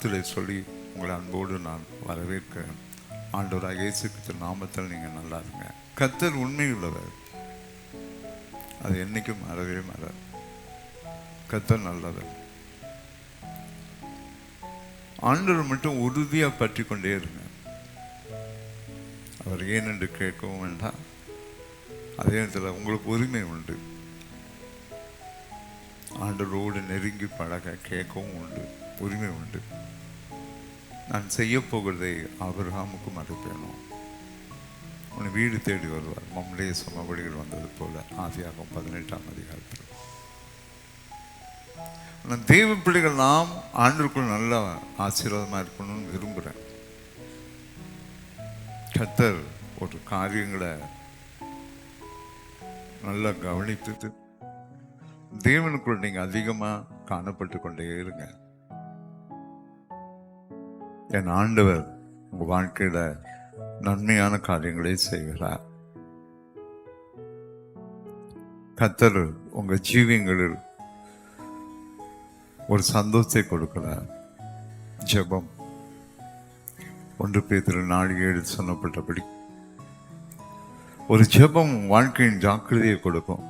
வாழ்த்துரை சொல்லி உங்களை அன்போடு நான் வரவேற்கிறேன். ஆண்டவராக இயேசு கிறிஸ்து நாமத்தில் நீங்கள் நல்லா இருங்க கத்தர் உண்மை உள்ளவர் அது என்னைக்கும் மறவே மறாது கத்தர் நல்லவர். ஆண்டவர் மட்டும் உறுதியாக பற்றி கொண்டே இருங்க. அவர் ஏன் என்று கேட்கவும் வேண்டாம். அதே நேரத்தில் உங்களுக்கு உரிமை உண்டு. ஆண்டவரோடு நெருங்கி பழக கேட்கவும் உண்டு. உரிமை உண்டு. நான் செய்ய போகிறதை ஆபிரகாமுக்கும் அறிப்பேனும் உன்னை வீடு தேடி வருவார். மம்முடைய சமவழிகள் வந்தது போல. ஆதியாகும் பதினெட்டாம் அதிகாரத்தில். ஆனால் தெய்வ பிள்ளைகள் நாம் ஆண்டுக்குள் நல்ல ஆசீர்வாதமாக இருக்கணும்னு விரும்புகிறேன் கத்தர் ஒரு காரியங்களை நல்லா கவனித்து தேவனுக்குள் நீங்கள் அதிகமாக காணப்பட்டு கொண்டே இருங்க. என் ஆண்டவர் உங்கள் வாழ்க்கையில் நன்மையான காரியங்களை செய்கிறார். கத்தர் உங்கள் ஜீவியங்களில் ஒரு சந்தோஷத்தை கொடுக்கிறார். ஜெபம். ஒன்று பேதிரு நாலு ஏழு சொன்னப்பட்டபடி. ஒரு ஜெபம் வாழ்க்கையின் ஜாக்கிரதையை கொடுக்கும்.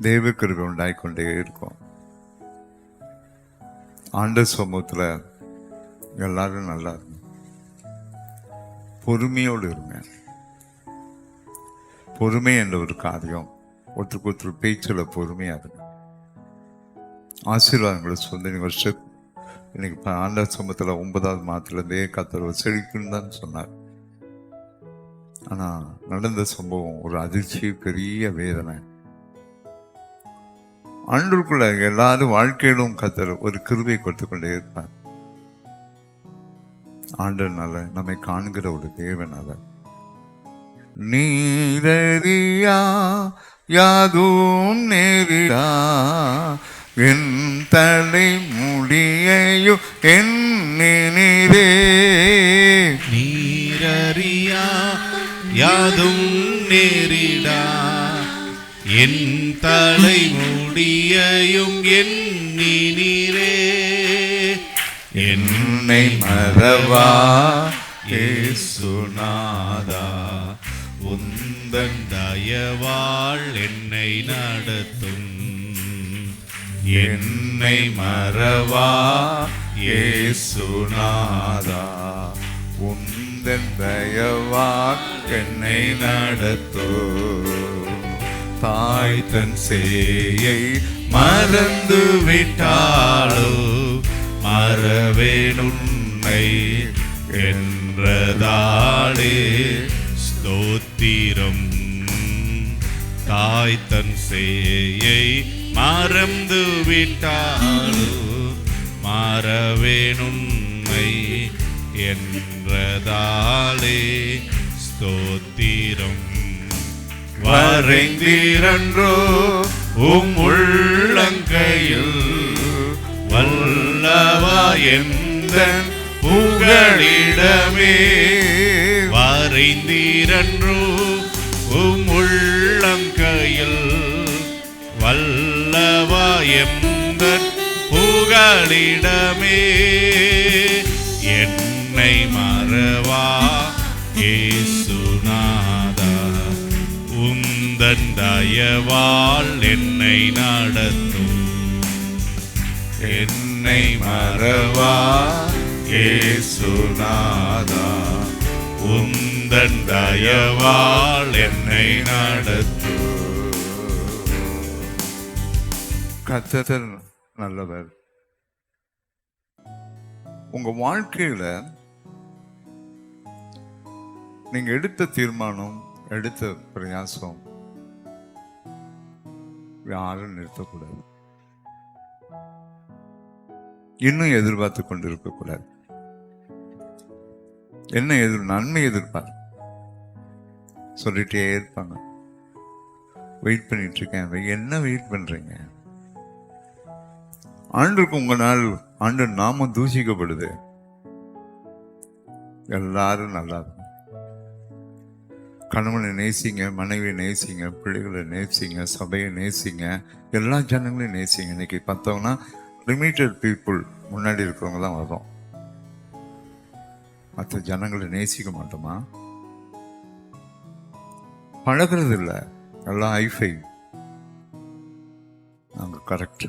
தெய்வ கிருபை உண்டாயிக்கொண்டே இருக்கும். ஆண்ட சமூகத்தில் எல்லாரும் நல்லா இருங்க. பொறுமையோடு இருங்க. பொறுமை என்ற ஒரு காரியம் ஒருத்தருக்கு ஒருத்தர் பேச்சில் பொறுமையாக இருங்க. ஆசீர்வாதங்களை சொந்த வருஷம் இன்னைக்கு ஆண்ட சமூகத்தில் ஒன்பதாவது மாதத்துலேருந்தே கத்தர் செழிக்குன்னு தான் சொன்னார். ஆனால் நடந்த சம்பவம் ஒரு அதிர்ச்சி பெரிய வேதனை. அன்றுக்குள்ள எல்லாரும் வாழ்க்கையிலும் கத்தர் ஒரு கிருவை கொடுத்து கொண்டே இருப்பார். ஆண்டனால நம்மை காண்கிற ஒரு தேவனால நீரறியா யாதும் நேரிடா என் தலை முடியையோ என் நினைவே. நீரறியா யாதும் நேரிடா என் தலை முடியையும் எண்ணினீரே. என்னை மறவா இயேசுநாதா உந்தன் தயவாள் என்னை நடத்தும். என்னை மறவா இயேசுநாதா உந்தன் தயவா என்னை நடத்தும். தாய் தன் சேயை மறந்து விட்டாளோ? மறவேனுன்னை என்றதாளே ஸ்தோத்திரம். தாய் தன் சேயை மறந்து விட்டாளோ? மறவேனுன்னை என்றதாளே ஸ்தோத்திரம். வரைந்தீரன்றோ உம் உள்ளங்கையில் வல்லவா எந்த புகழிடமே? வரைந்தீரன்றோ உம் உள்ளங்கையில் வல்லவா எந்த புகழிடமே? தயவால் என்னை நடத்தும். என்னை மறவா? ஏசுநாதா உந்தன் தயவால் என்னை நடத்தும் கத்தர் நல்லவர். உங்க வாழ்க்கையில நீங்க எடுத்த தீர்மானம் எடுத்த பிரயாசம் யாரும் நிறுத்தக்கூடாது. இன்னும் எதிர்பார்த்து கொண்டு இருக்கக்கூடாது என்ன எதிர் நன்மை எதிர்பார். சொல்லிட்டே இருப்பாங்க. வெயிட் பண்ணிட்டு இருக்கேன் என்ன வெயிட் பண்றீங்க? ஆண்டுக்கு உங்க நாள் ஆண்டு நாம தூசிக்கப்படுது எல்லாரும் நல்லா இருக்கும் கணவனை நேசிங்க மனைவியை நேசிங்க பிள்ளைகளை நேசிங்க சபையை நேசிங்க எல்லா ஜனங்களையும் நேசிங்க. இன்னைக்கு பார்த்தோம்னா லிமிட்டட் பீப்புள் முன்னாடி இருக்கிறவங்க தான் வரும் மற்ற ஜனங்களை நேசிக்க மாட்டோமா? பழகிறது இல்லை எல்லாம் ஐஃபை நாங்கள் கரெக்ட்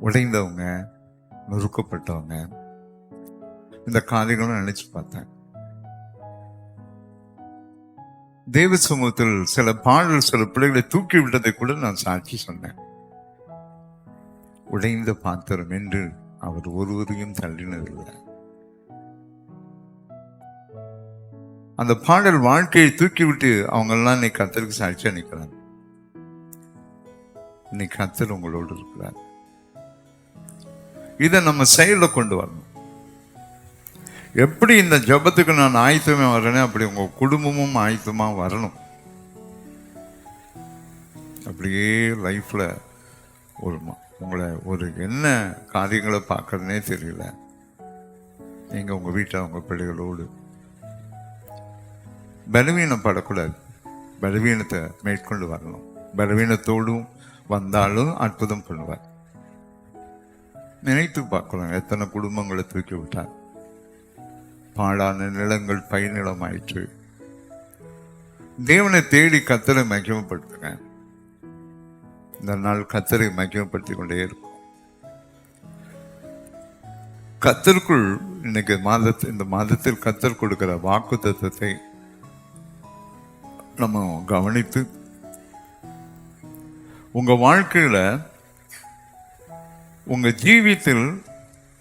உடைந்தவங்க நொறுக்கப்பட்டவங்க. இந்த காதைகளும் நினச்சி பார்த்தேன். தேவ சமூகத்தில் சில பாடல் சில பிள்ளைகளை தூக்கி விட்டதை கூட நான் சாட்சி சொன்னேன். உடைந்த பாத்திரம் என்று அவர் ஒருவரையும் தள்ளினதில்லை. அந்த பாடல் வாழ்க்கையை தூக்கிவிட்டு அவங்கெல்லாம் இன்னைக்கு கத்தருக்கு சாட்சியாக நிற்கிறாங்க இன்னைக்கு கத்தர் உங்களோடு இருக்கிறார். இதை நம்ம செயலில் கொண்டு வரணும். எப்படி இந்த ஜபத்துக்கு நான் ஆயத்தமே வரேனே அப்படி உங்க குடும்பமும் ஆயத்தமாக வரணும். அப்படியே லைஃப்பில் ஒரு உங்களை ஒரு என்ன காரியங்களை பார்க்கறதுனே தெரியல. நீங்கள் உங்கள் வீட்டில் உங்கள் பிள்ளைகளோடு. பலவீனப்படக்கூடாது பலவீனத்தை மேற்கொண்டு வரணும். பலவீனத்தோடும் வந்தாலும் அற்புதம் பண்ணுவார். நினைத்து பார்க்கலாம் எத்தனை குடும்பங்களை தூக்கி விட்டார். பாழான நிலங்கள் பயிர்நிலமாயிற்று தேவனை தேடி கத்தரை மகிமப்படுத்துங்க இந்த நாள் கத்தரை மகிமப்படுத்தி கொண்டே இருக்கும். கத்தருக்குள் இன்னைக்கு மாதத்து இந்த மாதத்தில் கத்தர் கொடுக்கிற வாக்கு தத்துவத்தை நம்ம கவனித்து உங்கள் வாழ்க்கையில் உங்கள் ஜீவித்தில்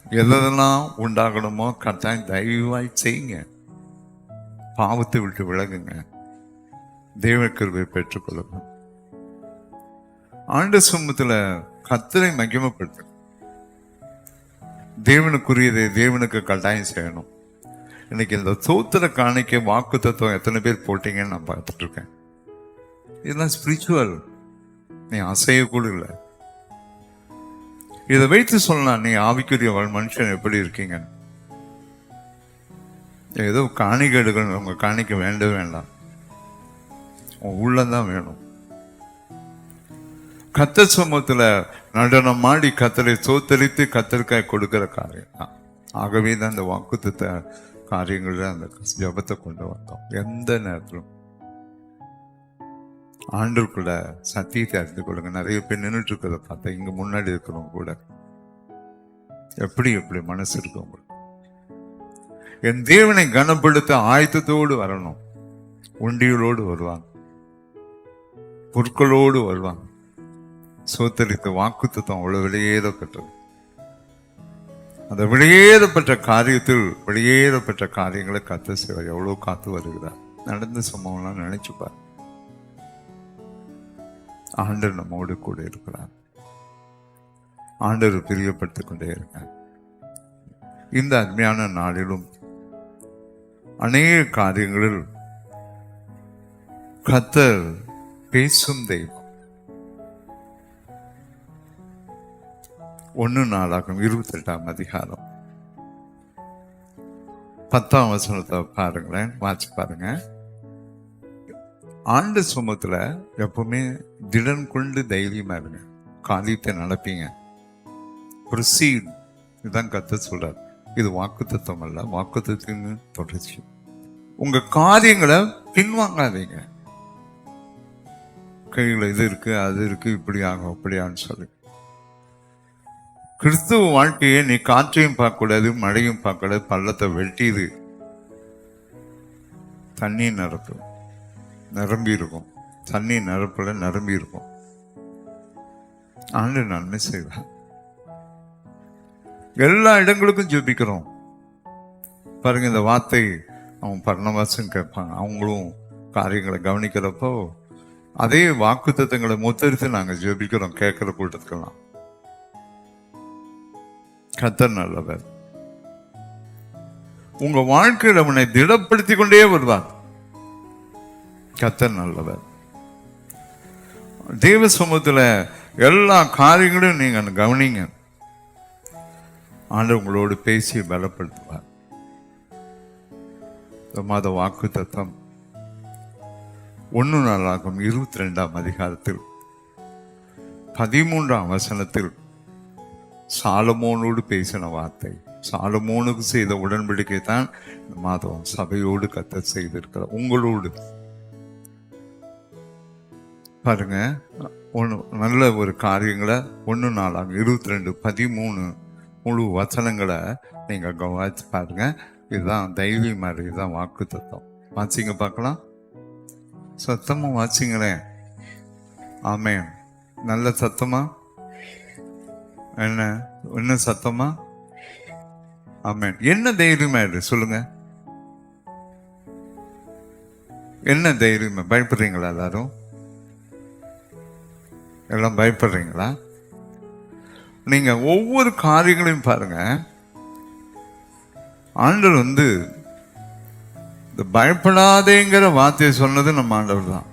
எதெல்லாம் உண்டாகணுமோ கட்டாயம் தயவாய் செய்யுங்க. பாவத்தை விட்டு விலகுங்க. தேவ கிருபை பெற்றுக்கொள்ளுங்க. ஆண்டு சமூகத்துல கத்தரை மகிமப்படுத்து. தேவனுக்குரியதை தேவனுக்கு கட்டாயம் செய்யணும். இன்னைக்கு இந்த சோத்திர காணிக்க வாக்கு தத்துவம் எத்தனை பேர் போட்டீங்கன்னு நான் பார்த்துட்ருக்கேன் இதெல்லாம் ஸ்பிரிச்சுவல் நீ அசையக்கூட இல்லை. இதை வைத்து சொல்லலாம் நீ ஆவிக்குரிய வாழ் மனுஷன் எப்படி இருக்கீங்க? ஏதோ காணிக்கை எடுக்கணும் உங்க காணிக்க வேண்டவே வேண்டாம். உன் வேணும். கத்த சமூகத்தில் நடனம் ஆடி கத்தரை சோத்தரித்து கத்தருக்காய் கொடுக்கிற காரியம் தான். ஆகவே தான் இந்த வாக்குத்த காரியங்களில் அந்த ஜபத்தை கொண்டு வந்தோம். எந்த நேரத்திலும். ஆண்டுக்குள்ள சத்தியத்தை அறிந்து கொள்ளுங்க. நிறைய பேர் நின்றுட்டு இருக்கிறத பார்த்தா இங்க முன்னாடி இருக்கிறவங்க கூட. எப்படி எப்படி மனசு இருக்கு உங்களுக்கு? என் தேவனை கனப்படுத்த ஆயத்தத்தோடு வரணும். உண்டியலோடு வருவாங்க. பொருட்களோடு வருவாங்க. சோத்தரித்த வாக்குத்தம் அவ்வளவு வெளியேறப்பட்டது அந்த வெளியேறப்பட்ட காரியத்தில் வெளியேறப்பட்ட காரியங்களை கத்த செய்வார். எவ்வளவு காத்து வருகிறார். நடந்த சம்பவம்லாம் நினைச்சு ஆண்டர் நம்மோடு கூட இருக்கிறார். ஆண்டர் பிரியப்பட்டு கொண்டே இருக்கார். இந்த அருமையான நாளிலும் அநேக காரியங்களில் கத்தர் பேசும் தெய்வம். ஒன்று நாளாகும் இருபத்தி எட்டாம் அதிகாரம். பத்தாம் வசனத்தை பாருங்களேன் வாட்சி பாருங்க ஆண்டு சுமத்தில் எப்பவுமே திடன் கொண்டு தைரியமா இருங்க. காரியத்தை நடப்பீங்க. ப்ரொசீட் இதுதான் கத்த சொல்கிறார் இது வாக்குத்தத்தம் அல்ல வாக்குத்தத்தின் தொடர்ச்சி. உங்கள் காரியங்களை பின்வாங்காதீங்க. கையில் இது இருக்குது அது இருக்குது இப்படி ஆகும் அப்படியான்னு சொல்லி. கிறிஸ்துவ வாழ்க்கையை நீ காற்றையும் பார்க்கக்கூடாது மழையும் பார்க்கக்கூடாது பள்ளத்தை வெட்டியது தண்ணி நிரப்பு நிரம்பி இருக்கும் தண்ணி நிரப்பில் நிரம்பி இருக்கும் ஆண்டு நன்மை செய்வேன் எல்லா இடங்களுக்கும் ஜெபிக்கிறோம். பாருங்க இந்த வார்த்தை அவன் பரணவாசம் கேட்பாங்க அவங்களும் காரியங்களை கவனிக்கிறப்போ அதே வாக்கு தத்துவங்களை முத்தரித்து நாங்கள் ஜெபிக்கிறோம் கேட்குற கூட்டத்துக்கெல்லாம். கத்தர் நல்லவர். உங்க வாழ்க்கையில அவனை திடப்படுத்தி கொண்டே வருவார். கத்தர் நல்லவர். தேவ சமூகத்தில் எல்லா காரியங்களையும் நீங்கள் கவனிங்க. ஆண்டு உங்களோடு பேசி பலப்படுத்துவார். இந்த மாத வாக்கு தத்தம். ஒன்று நாளாகும் இருபத்தி ரெண்டாம் அதிகாரத்தில் பதிமூன்றாம் வசனத்தில் சாலமோனோடு பேசின வார்த்தை. சாலமோனுக்கு செய்த உடன்படிக்கை தான் மாதவன் மாதம் சபையோடு கத்த செய்திருக்கிறார். உங்களோடு. பாருங்க. ஒன்று நல்ல ஒரு காரியங்களை ஒன்று நாளாக இருபத்தி ரெண்டு பதிமூணு முழு வசனங்களை நீங்கள் கவனிச்சு பாருங்க. இதுதான் தைரியம் மாதிரி இதுதான் வாக்கு தத்துவம் வாசிங்க பார்க்கலாம். சத்தமாக வாசிங்களேன் ஆமே நல்ல சத்தமா? என்ன என்ன சத்தமா? ஆமே என்ன தைரியமா இது சொல்லுங்க. என்ன தைரியமா? பயப்படுறீங்களா எல்லாரும்? எல்லாம் பயப்படுறீங்களா? நீங்கள் ஒவ்வொரு காரியங்களையும் பாருங்கள் ஆண்டவர் வந்து இந்த பயப்படாதேங்கிற வார்த்தையை சொன்னது நம்ம ஆண்டவர் தான்.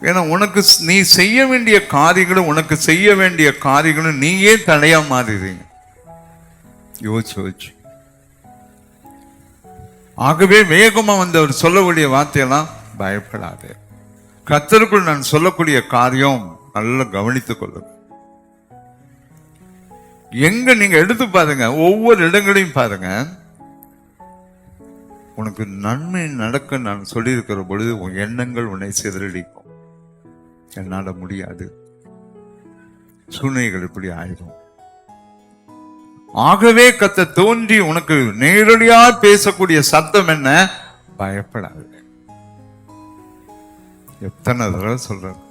ஏன்னா உனக்கு நீ செய்ய வேண்டிய காரியங்களும் உனக்கு செய்ய வேண்டிய காரியங்களும் நீயே தடையா மாறிடுறீங்க. யோசிச்சு யோசிச்சு. ஆகவே வேகமாக வந்தவர் சொல்லக்கூடிய வார்த்தையெல்லாம் பயப்படாதே. கத்தருக்குள் நான் சொல்லக்கூடிய காரியம் நல்லா கவனித்துக் கொள்ளுங்க. எங்க நீங்க எடுத்து பாருங்க ஒவ்வொரு இடங்களையும் பாருங்க. உனக்கு நன்மை நடக்க நான் சொல்லியிருக்கிற பொழுது உன் எண்ணங்கள் உன்னை சிதறடிக்கும். என்னால முடியாது. சூழ்நிலைகள் இப்படி ஆயிடும் ஆகவே கத்த தோன்றி உனக்கு நேரடியா பேசக்கூடிய சத்தம் என்ன? பயப்படாது. எத்தனை தடவை சொல்கிறேன்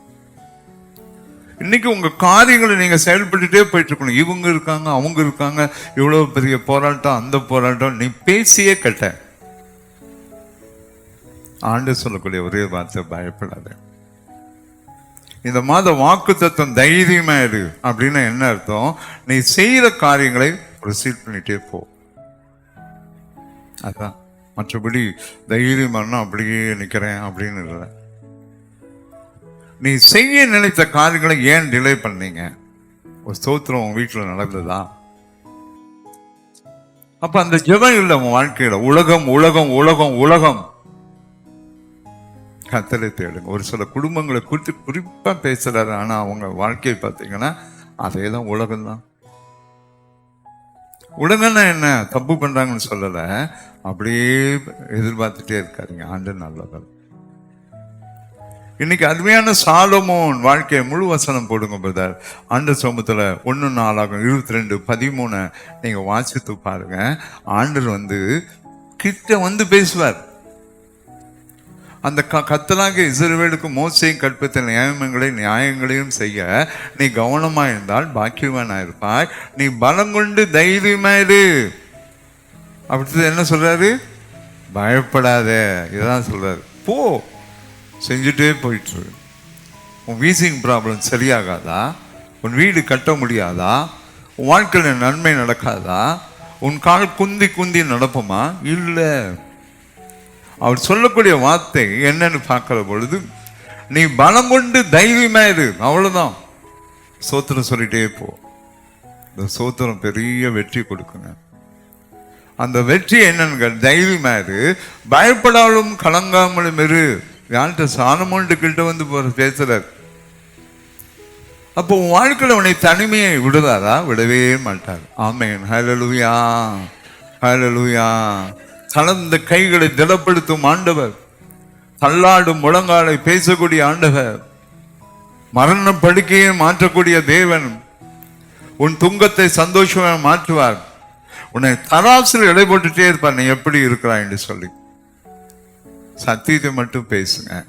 இன்னைக்கு உங்க காரியங்களை நீங்க செயல்பட்டுட்டே போயிட்டு இருக்கணும் இவங்க இருக்காங்க அவங்க இருக்காங்க. இவ்வளவு பெரிய போராட்டம் அந்த போராட்டம் நீ பேசியே கட்ட. ஆண்டு சொல்லக்கூடிய ஒரே வார்த்தை பயப்படாத. இந்த மாத வாக்கு தத்துவம் தைரியமா இரு அப்படின்னு என்ன அர்த்தம்? நீ செய்யற காரியங்களை ப்ரொசீட் பண்ணிட்டே போ. அதான். மற்றபடி தைரியமான அப்படியே நிற்கிறேன் அப்படின்னு இல்லை. நீ செய்ய நினைத்த காரியங்களை ஏன் டிலே பண்ணீங்க? ஒரு ஸ்தோத்திரம் உன் வீட்டில் நடந்ததா? அப்ப அந்த ஜெபம் இல்லை உன் வாழ்க்கையில. உலகம் உலகம் உலகம் உலகம். கத்தலை தேடுங்க. ஒரு சில குடும்பங்களை குறித்து குறிப்பா பேசுறாரு. ஆனா அவங்க வாழ்க்கையை பார்த்தீங்கன்னா அதே தான் உலகம் தான் உலகம்னா என்ன? தப்பு பண்றாங்கன்னு சொல்லலை. அப்படியே எதிர்பார்த்துட்டே இருக்காருங்க ஆண்டு நல்லவர். இன்னைக்கு அருமையான சாலமோன் வாழ்க்கையை முழு வசனம் போடுங்க பிரதர் ஆண்டு சமூகத்தில் ஒன்று நாளாகும் இருபத்தி ரெண்டு பதிமூணு நீங்கள் வாசித்து பாருங்க. ஆண்டர் வந்து கிட்ட வந்து பேசுவார். அந்த க கத்தலாக இஸ்ரவேலுக்கு மோசையும் கற்பித்த நியாயங்களை நியாயங்களையும் செய்ய நீ கவனமாக இருந்தால் பாக்கியவானா இருப்பாய். நீ பலம் கொண்டு தைரியமாயிரு அப்படி என்ன சொல்கிறாரு பயப்படாத. இதான் சொல்கிறாரு போ. செஞ்சுட்டே போயிட்டுரு உன் வீசிங் ப்ராப்ளம் சரியாகாதா? உன் வீடு கட்ட முடியாதா? உன் வாழ்க்கையில் நன்மை நடக்காதா? உன் கால் குந்தி குந்தி நடப்புமா இல்லை. அவர் சொல்லக்கூடிய வார்த்தை என்னன்னு பார்க்குற பொழுது நீ பலம் கொண்டு தைரியமாக இரு. அவ்வளோதான் சோத்திரம் சொல்லிட்டே போ. இந்த சோத்திரம் பெரிய வெற்றி கொடுக்குங்க. அந்த வெற்றி என்னன்னு தைரியமாக இரு. பயப்படாமலும் கலங்காமலும் இரு. யார்கிட்ட சாணமோண்டு கிட்ட வந்து போற பேசுறாரு. அப்போ உன் வாழ்க்கையில் உன்னை தனிமையை விடுறாரா விடவே மாட்டார். ஆமேன். ஹலலுயா ஹலலுயா கலந்த கைகளை திடப்படுத்தும் ஆண்டவர். தள்ளாடும் முழங்காலை பேசக்கூடிய ஆண்டவர். மரண படுக்கையை மாற்றக்கூடிய தேவன். உன் துங்கத்தை சந்தோஷமாக மாற்றுவார். உன்னை தராசில் இடை போட்டுட்டே இருப்பார். நீ எப்படி இருக்கிறாய் என்று சொல்லி. சத்தியத்தை மட்டும் பேசுங்க.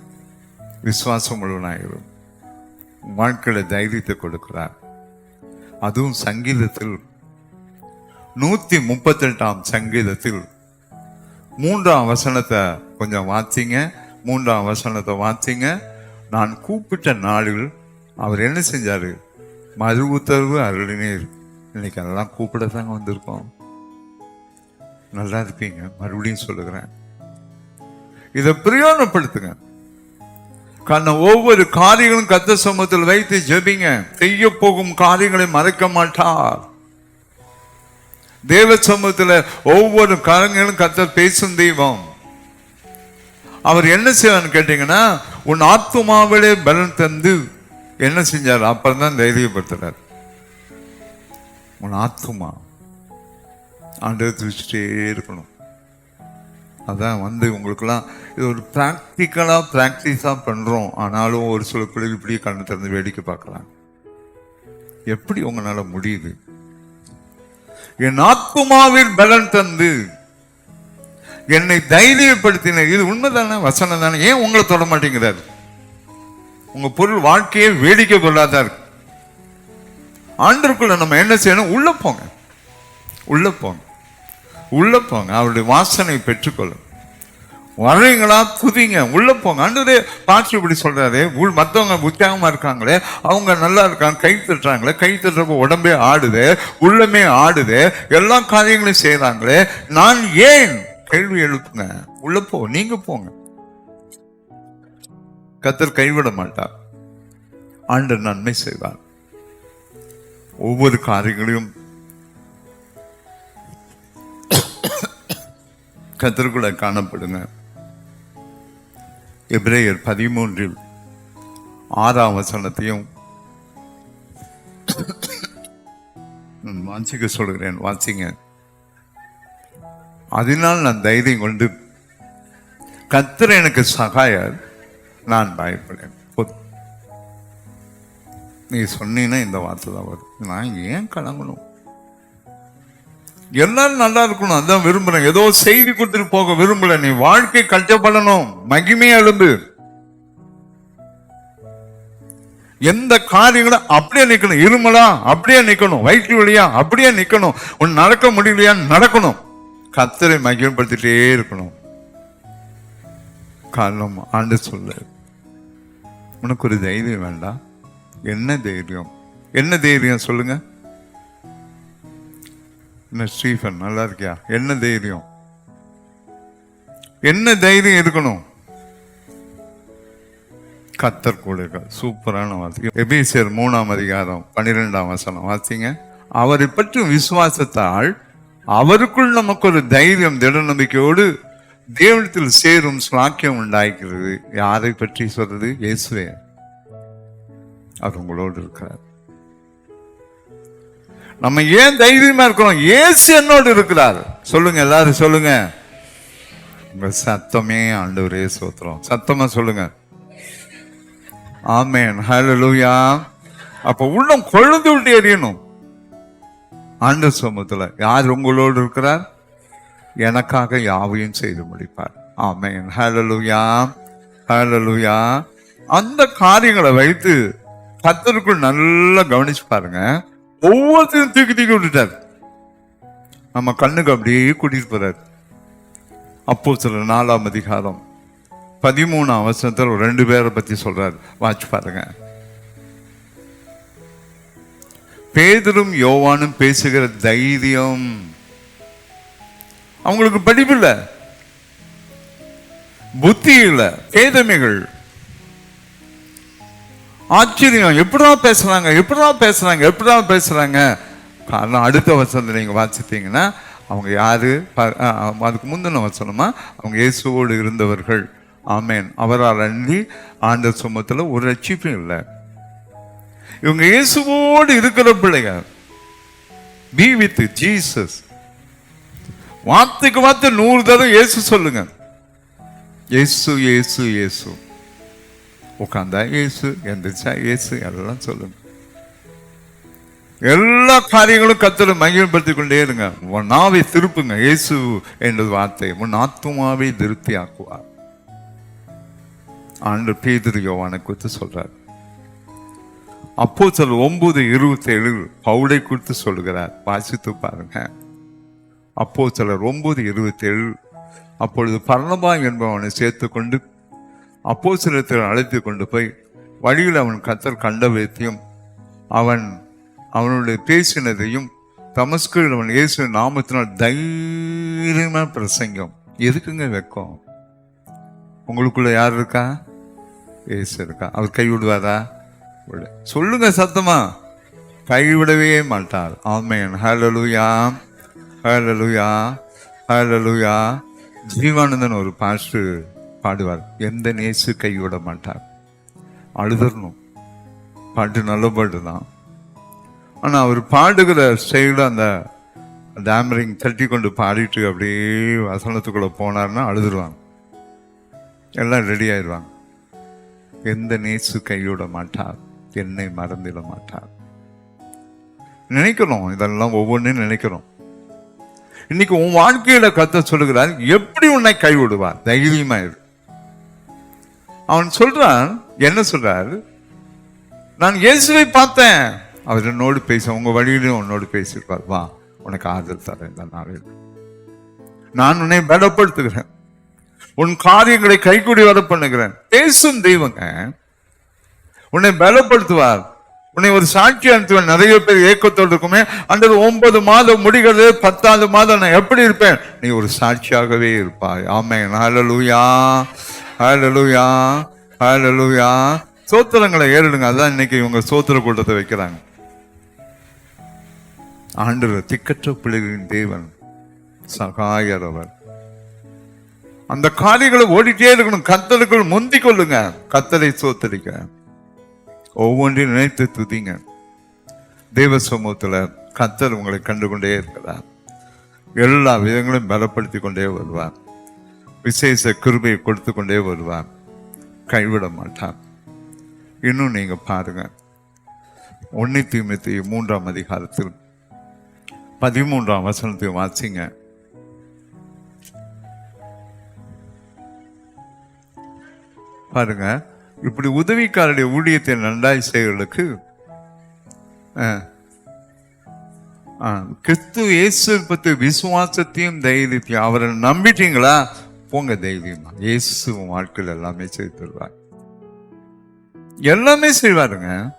விசுவாசம் முழுவனாயிரும். வாழ்க்கையில் வாழ்க்கையில தைரியத்தை கொடுக்கிறார். அதுவும் சங்கீதத்தில். நூத்தி முப்பத்தெட்டாம் சங்கீதத்தில். மூன்றாம் வசனத்தை கொஞ்சம் வாத்திங்க மூன்றாம் வசனத்தை வாத்திங்க நான் கூப்பிட்ட நாளில் அவர் என்ன செஞ்சாரு? மறு உத்தரவு அருளினீர். இன்னைக்கு அதெல்லாம் கூப்பிட தாங்க வந்திருக்கோம். நல்லா இருப்பீங்க. மறுபடியும் சொல்லுகிறேன். இதை பிரயோஜனப்படுத்துங்க. காரணம் ஒவ்வொரு காரியங்களும் கத்த சமூகத்தில் வைத்து ஜெபிங்க. செய்ய போகும் காரியங்களை மறைக்க மாட்டார். தேவ சமூகத்தில் ஒவ்வொரு காரியங்களும் கத்த பேசும் தெய்வம். அவர் என்ன செய்வான்னு கேட்டீங்கன்னா உன் ஆத்மாவிலே பலன் தந்து. என்ன செஞ்சார்? அப்புறம் தான் தைரியப்படுத்துறார். உன் ஆத்துமா. ஆண்டவர் துதிச்சுட்டே இருக்கணும். அதான் வந்து உங்களுக்கெல்லாம் இது ஒரு ப்ராக்டிக்கலாக ப்ராக்டிஸாக பண்ணுறோம் ஆனாலும் ஒரு சில பிள்ளைகள் இப்படியே கண்ணை திறந்து வேடிக்கை பார்க்கலாம் எப்படி உங்களால் முடியுது? என் ஆத்மாவில் பலன் தந்து என்னை தைரியப்படுத்தின இது உண்மைதானே? வசனம் தானே ஏன் உங்களை தொட மாட்டேங்கிறார்? உங்க பொருள் வாழ்க்கையே வேடிக்கை கொள்ளாதா இருக்கு. ஆண்டருக்குள்ள நம்ம என்ன செய்யணும்? உள்ள போங்க. உள்ள போங்க. உள்ள போங்க அவருடைய வாசனை பெற்றுக்கொள்ளும். வர்றீங்களா? குதிங்க உள்ள போங்க. ஆண்டவரே பாட்டு இப்படி சொல்றாரு. உள் மற்றவங்க உற்சாகமா இருக்காங்களே அவங்க நல்லா இருக்காங்க கை தட்டுறாங்களே கை தட்டுறப்போ உடம்பே ஆடுது உள்ளமே ஆடுது எல்லா காரியங்களையும் செய்யறாங்களே நான் ஏன்? கேள்வி எழுப்புங்க. உள்ள போ நீங்க போங்க. கத்தர் கைவிட மாட்டார். ஆண்டு நன்மை செய்வார். ஒவ்வொரு காரியங்களையும் கத்திற்குள்ள காணப்படுங்க. எப்ரேயர் பதிமூன்றில் ஆறாம் வசனத்தையும் வாசிக்க சொல்கிறேன் வாசிங்க. அதனால் நான் தைரியம் கொண்டு கத்திர எனக்கு சகாயர் நான் பயப்படேன். நீ சொன்னீங்கன்னா இந்த வார்த்தை தான் வரும். நான் ஏன் கலங்கணும்? எல்லாரும் நல்லா இருக்கணும். அதான் விரும்புறேன். ஏதோ செய்தி கொடுத்துட்டு போக விரும்பல. நீ வாழ்க்கை கஷ்டப்படணும் மகிமையா எழும்பு. எந்த காரியங்களும் அப்படியே நிக்கணும். இருமலா அப்படியே நிக்கணும். வயிற்று வழியா அப்படியே நிக்கணும். உன் நடக்க முடியலையா நடக்கணும். கத்தரை மகிமைப்படுத்திட்டே இருக்கணும். காரணம் ஆண்டு சொல்லு. உனக்கு ஒரு தைரியம் வேண்டாம். என்ன தைரியம்? என்ன தைரியம் சொல்லுங்க. என்ன ஸ்டீஃபன் நல்லா இருக்கியா? என்ன தைரியம்? என்ன தைரியம் இருக்கணும் கத்தர் கூட சூப்பரான வார்த்தை எபிசியர் மூணாம் அதிகாரம் பன்னிரெண்டாம் வசனம் வாசிங்க. அவரை பற்றி விசுவாசத்தால் அவருக்குள் நமக்கு ஒரு தைரியம் திட நம்பிக்கையோடு தேவனத்தில் சேரும் ஸ்லாக்கியம் உண்டாக்கிறது யாரை பற்றி சொல்றது? இயேசுவே. அவர் உங்களோடு இருக்கிறார். நம்ம ஏன் தைரியமா இருக்கிறோம் ஏசு என்னோடு இருக்கிறார். சொல்லுங்க எல்லாரும் சொல்லுங்க. உங்க சத்தமே ஆண்டவரே சோத்திரம். சத்தமா சொல்லுங்க. ஆமேன். லூயா அப்ப உள்ளம் கொழுந்து விட்டு எரியணும் ஆண்டு சமூகத்துல யார் உங்களோடு இருக்கிறார்? எனக்காக யாவையும் செய்து முடிப்பார். ஆமேன். ஹalleluya. ஹalleluya. அந்த காரியங்களை வைத்து கத்தருக்குள் நல்லா கவனிச்சு பாருங்க. ஒவ்வொருத்தையும் தூக்கி தூக்கி விட்டுட்டார். நம்ம கண்ணுக்கு அப்படியே கூட்டிட்டு போறாரு. அப்போ சில நாலாம் அதிகாரம் பதிமூணாம் அவசரத்தில் ரெண்டு பேரை பத்தி சொல்றாரு. வாட்ச் பாருங்க. பேதரும் யோவானும் பேசுகிற தைரியம். அவங்களுக்கு படிப்பு இல்லை. புத்தி இல்லை. பேதமைகள். ஆச்சரியம். எப்படிதான் பேசுறாங்க? எப்படிதான் பேசுறாங்க? எப்படிதான் பேசுறாங்க? காரணம் அடுத்த வசனத்தை நீங்க வாசித்தீங்கன்னா அவங்க யாரு? ப- அதுக்கு முந்தின வசனமா அவங்க இயேசுவோடு இருந்தவர்கள். ஆமேன். அவரால் அன்றி ஆண்ட சுமத்தில் ஒரு ரட்சிப்பும் இல்லை. இவங்க இயேசுவோடு இருக்கிற பிள்ளைங்க. பி வித் ஜீசஸ் வார்த்தைக்கு வார்த்தை நூறு தடவை இயேசு சொல்லுங்க. இயேசு இயேசு இயேசு. உட்காந்தா இயேசு எந்திரிச்சா இயேசு எல்லாம் சொல்லுங்க. எல்லா காரியங்களும் கத்தரை மகிழ்படுத்தி கொண்டே இருங்க. உன் நாவை திருப்புங்க. இயேசு என்றது வார்த்தை. உன் ஆத்துமாவை திருப்தி ஆக்குவார் ஆண்டு பேதிரு யோவானை குறித்து சொல்றார். அப்போ சொல் ஒன்பது இருபத்தி ஏழு பவுடை குறித்து சொல்கிறார் வாசித்து பாருங்க. அப்போ சிலர் ஒன்பது இருபத்தி ஏழு அப்பொழுது பரணபாய் என்பவனை சேர்த்து கொண்டு அப்போ சிலத்தில் அழைத்து கொண்டு போய் வழியில் அவன் கத்தர் கண்ட விதத்தையும் அவன் அவனுடைய பேசினதையும் தமஸ்கில் அவன் இயேசு நாமத்தினால் தைரியமாக பிரசங்கம். எதுக்குங்க வைக்கும்? உங்களுக்குள்ள யார் இருக்கா? இயேசு இருக்கா. அவர் கைவிடுவாரா சொல்லுங்க சத்தமா. கைவிடவே மாட்டார். ஆமேன். ஹalleluya. ஹalleluya. ஹalleluya. ஜீவானந்தன் ஒரு பாஸ்டர். பாடுவார். எந்த நேசு கைவிட மாட்டார். அழுதரணும் பாட்டு நல்ல பாட்டு தான். ஆனால் அவர் பாடுகிற ஸ்டைலில் அந்த டேமரிங் தட்டி கொண்டு பாடிட்டு அப்படியே வசனத்துக்குள்ளே போனார்னா அழுதுருவாங்க. எல்லாம் ரெடி ஆயிடுவாங்க எந்த நேசு கைவிட மாட்டார். என்னை மறந்திட மாட்டார். நினைக்கிறோம் இதெல்லாம் ஒவ்வொன்றையும் நினைக்கிறோம் இன்னைக்கு உன் வாழ்க்கையில கத்த சொல்லுகிறார் எப்படி உன்னை கைவிடுவார்? தைரியமாயிரு அவன் சொல்றான் என்ன சொல்றார்? நான் இயேசுவை பார்த்தேன். அவர் என்னோடு பேச உங்க வழியிலும் உன்னோடு பேசியிருப்பார். வா உனக்கு ஆதரவு தரேன். இந்த நாளில். நான் உன்னை பலப்படுத்துகிறேன். உன் காரியங்களை கைகூடி வர பண்ணுகிறேன். பேசும் தெய்வங்க உன்னை பலப்படுத்துவார். உன்னை ஒரு சாட்சி அனுப்புவேன். நிறைய பேர் ஏக்கத்தோடு இருக்குமே அந்த ஒன்பது மாதம் முடிகிறது பத்தாவது மாதம் நான் எப்படி இருப்பேன்? நீ ஒரு சாட்சியாகவே இருப்பாய். ஆமே ஹalleluya. ஹலலுயா ஹலலுயா சோத்திரங்களை ஏறிடுங்க. அதான் இன்னைக்கு இவங்க சோத்திர கூட்டத்தை வைக்கிறாங்க. ஆண்டு திக்கற்ற பிள்ளைகளின் தேவன் சகாயர் அவர். அந்த காரியங்களை ஓடிட்டே இருக்கணும். கத்தலுக்குள் முந்தி கொள்ளுங்க. கத்தலை சோத்தரிக்க. ஒவ்வொன்றையும் நினைத்து துதிங்க. தெய்வ சமூகத்தில் கத்தர் உங்களை கண்டுகொண்டே இருக்கிறார். எல்லா விதங்களையும் பலப்படுத்தி கொண்டே வருவார். விசேஷ கிருபையை கொடுத்து கொண்டே வருவார். கைவிட மாட்டார். இன்னும் நீங்கள் பாருங்கள் ஒன்னி தீமத்தி மூன்றாம் அதிகாரத்தில் பதிமூன்றாம் வசனத்தை வாசிங்க. பாருங்க. இப்படி உதவிக்காரருடைய ஊழியத்தை நன்றாய் செய்வர்களுக்கு ஆ, கிறிஸ்து இயேசு பற்றி விசுவாசத்தையும் தைரியத்தையும் அவரை நம்பிட்டீங்களா? போங்க தைரியமா. இயேசு உன் வாழ்க்கையில் எல்லாமே செய்து தருவார். எல்லாமே செய்வாருங்க.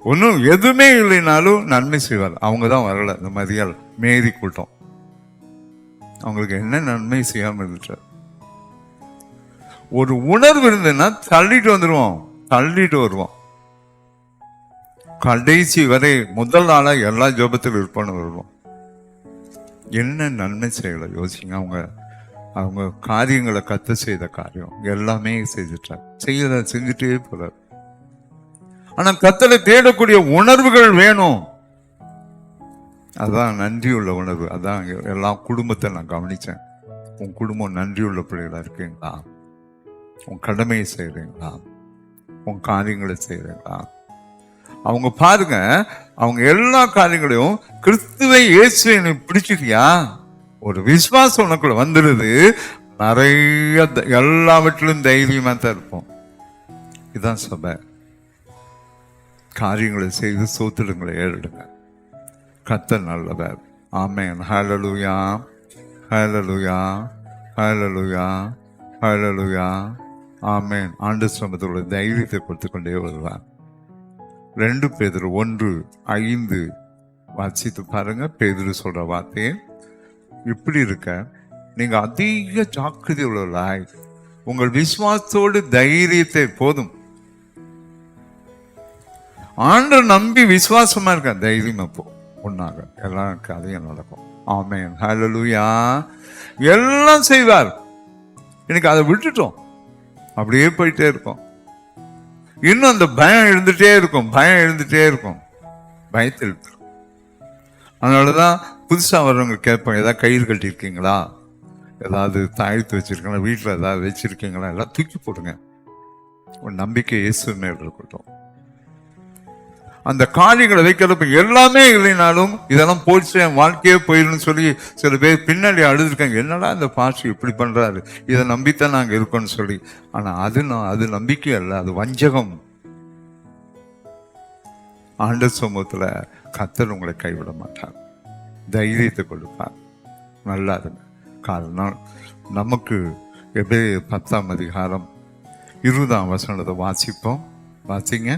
ஒன்றும் எதுவுமே இல்லைனாலும் நன்மை செய்வார். அவங்க தான் வரல. இந்த மதியால் மேரி கூட்டம். அவங்களுக்கு என்ன நன்மை செய்யாமல் இருந்துட்டார். ஒரு உணர்வு இருந்ததுன்னா தள்ளிட்டு வந்துடுவோம் தள்ளிட்டு வருவோம். கடைசி வரை முதல் நாளாக எல்லா ஜோபத்தில் இருப்போம்னு வருவோம். என்ன நன்மை செய்யலை? யோசிங்க. அவங்க அவங்க காரியங்களை கத்து செய்த காரியம். எல்லாமே செய்துட்டார் செய்யற செஞ்சுட்டே போறார். ஆனா கத்தலை தேடக்கூடிய உணர்வுகள் வேணும். அதான் நன்றியுள்ள உணர்வு. அதான் எல்லா குடும்பத்தை நான் கவனிச்சேன். உன் குடும்பம் நன்றியுள்ள பிள்ளைகளா இருக்கீங்களா? உன் கடமையை செய்கிறீங்களா உன் காரியங்களை செய்றீங்களா? அவங்க பாருங்க அவங்க எல்லா காரியங்களையும் கிறிஸ்துவை இயேசுவை பிடிச்சிட்டியா? ஒரு விசுவாசம் உனக்குள்ள வந்துடுது நிறைய த- எல்லாவற்றிலும் தைரியமாக தான் இருப்போம். இதுதான் சபை. காரியங்களை செய்து சோத்திரங்களை ஏறிடுங்க. கத்த நல்லவர். ஆமேன். ஹலலுயா ஹலலுயா ஹலலுயா ஹலலுயா ஆமேன். ஆண்டு சிரமத்தோட தைரியத்தை கொடுத்து கொண்டே வருவார். ரெண்டு பேதர் ஒன்று ஐந்து. வாசித்து பாருங்க. பேதர் சொல்ற வார்த்தையை இப்படி இருக்க. நீங்க அதிக ஜாக்கிரதை உள்ளவர்களாய். உங்கள் விசுவாசத்தோடு தைரியத்தை போதும். ஆண்டு நம்பி விசுவாசமா இருக்க தைரியம் போ ஒன்னாக. எல்லாம் கதையும் நடக்கும். ஆமென். ஹலலுயா எல்லாம் செய்வார். எனக்கு அதை விட்டுட்டோம். அப்படியே போயிட்டே இருக்கும். இன்னும் அந்த பயம் எழுந்துட்டே இருக்கும். பயம் எழுந்துட்டே இருக்கும். பயத்தில் அதனால தான் புதுசாக வர்றவங்க கேட்பாங்க ஏதாவது கயிறு கட்டியிருக்கீங்களா? ஏதாவது தாழ்த்து வச்சுருக்கீங்களா? வீட்டில் ஏதாவது வச்சுருக்கீங்களா? எல்லாம் தூக்கி போடுங்க. ஒரு நம்பிக்கை இயேசு மேல் இருக்கட்டும் அந்த காரியங்களை வைக்கிறப்ப எல்லாமே இல்லைனாலும் இதெல்லாம் போயிடுச்சு என் வாழ்க்கையே போயிடும்னு சொல்லி சில பேர் பின்னாடி அழுதுருக்காங்க. என்னடா இந்த பாஸ்டர் இப்படி பண்ணுறாரு இதை நம்பித்தான் நாங்கள் இருக்கோம்னு சொல்லி. ஆனால் அது நான் அது நம்பிக்கை அல்ல அது வஞ்சகம். ஆண்ட சமூகத்தில் கத்தர் உங்களை கைவிட மாட்டார் தைரியத்தை கொடுப்பார். நல்லா இருங்க காரணம் நமக்கு எப்படி பத்தாம் அதிகாரம் இருபதாம் வசனத்தை வாசிப்போம். வாசிங்க.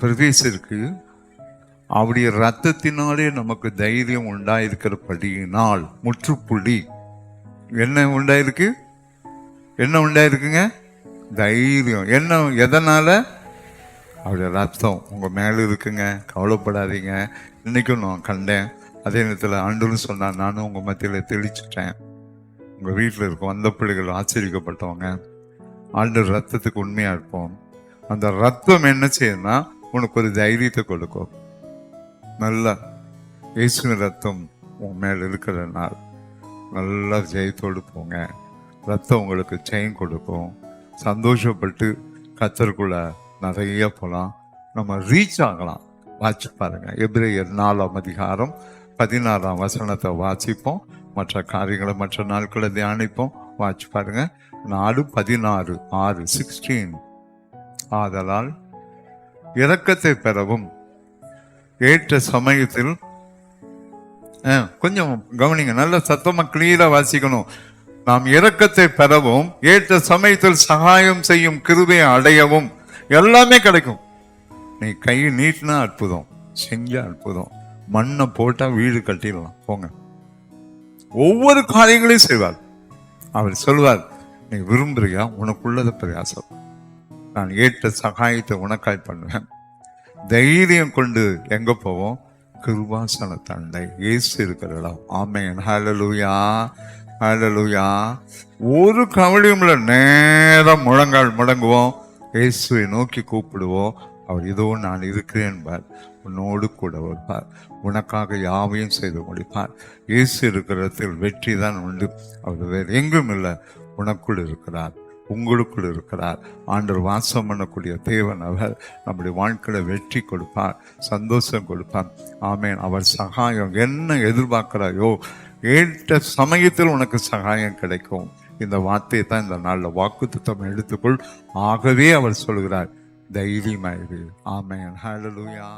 பிரவேசிற்கு அவருடைய ரத்தத்தினாலே நமக்கு தைரியம் உண்டாயிருக்கிறபடியினால் முற்றுப்புள்ளி என்ன உண்டாயிருக்கு? என்ன உண்டாயிருக்குங்க? தைரியம். என்ன எதனால்? அவருடைய ரத்தம் உங்கள் மேலே இருக்குங்க. கவலைப்படாதீங்க. இன்றைக்கும் நான் கண்டேன். அதே நேரத்தில் ஆண்டுன்னு சொன்னார் நானும் உங்கள் மத்தியில் தெளிச்சுட்டேன். உங்கள் வீட்டில் இருக்க வந்த பிள்ளைகள் ஆச்சரிக்கப்பட்டவங்க ஆண்டு ரத்தத்துக்கு உண்மையாக இருப்போம். அந்த ரத்தம் என்ன செய்யணும்னா உனக்கு ஒரு தைரியத்தை கொடுக்கும். நல்லா இயேசுவின் ரத்தம் உன் மேல இருக்கிறதுனால நல்லா ஜெயத்தோடு போங்க. ரத்தம் உங்களுக்கு செயின் கொடுக்கும். சந்தோஷப்பட்டு கத்தருக்குள்ள நிறைய போகலாம் நம்ம ரீச் ஆகலாம். வாட்சி பாருங்க. எப்ரேயர் நாலாம் அதிகாரம் பதினாறாம் வசனத்தை வாசிப்போம். மற்ற காரியங்களை மற்ற நாட்களை தியானிப்போம். வாட்சி பாருங்க. நாலு பதினாறு ஆறு சிக்ஸ்டீன் ஆதலால் இரக்கத்தை பெறவும் ஏற்ற சமயத்தில் ஆ, கொஞ்சம் கவனிங்க. நல்ல சத்தமாக கிளியராக வாசிக்கணும். நாம் இரக்கத்தை பெறவும் ஏற்ற சமயத்தில் சகாயம் செய்யும் கிருபையை அடையவும் எல்லாமே கிடைக்கும். நீ கை நீட்டினா அற்புதம் செஞ்சா அற்புதம் மண்ணை போட்டால் வீடு கட்டிடலாம். போங்க. ஒவ்வொரு காரியங்களையும் செய்வார். அவர் சொல்வார் நீ விரும்புறியா? உனக்குள்ளதை பிரயாசம். நான் ஏற்ற சகாயத்தை உனக்காய் பண்ணுவேன். தைரியம் கொண்டு எங்க போவோம்? கிருபாசன தண்டை இயேசு இருக்கிற இடம் ஆமேன். ஹலலுயா ஹலலுயா ஒரு கவலையும் இல்லை. நேரம் முழங்கால் முடங்குவோம். இயேசுவை நோக்கி கூப்பிடுவோம். அவர் இதோ நான் இருக்கிறேன் என்பார். உன்னோடு கூட வருவார். உனக்காக யாவையும் செய்து முடிப்பார். இயேசு இருக்கிறதில் வெற்றி தான் உண்டு. அவர் வேறு எங்கும் இல்லை. உனக்குள் இருக்கிறார். உங்களுக்குள் இருக்கிறார். ஆண்டவர் வாசம் பண்ணக்கூடிய தேவன் அவர். நம்முடைய வாழ்க்கையில் வெற்றி கொடுப்பார். சந்தோஷம் கொடுப்பார். ஆமேன். அவர் சகாயம். என்ன எதிர்பார்க்கிறாயோ ஏற்ற சமயத்தில் உனக்கு சகாயம் கிடைக்கும். இந்த வார்த்தையை தான் இந்த நாளில் வாக்குத்தம் எடுத்துக்கொள். ஆகவே அவர் சொல்கிறார் தைரியமாயிரு. ஆமையன் ஹலலுயா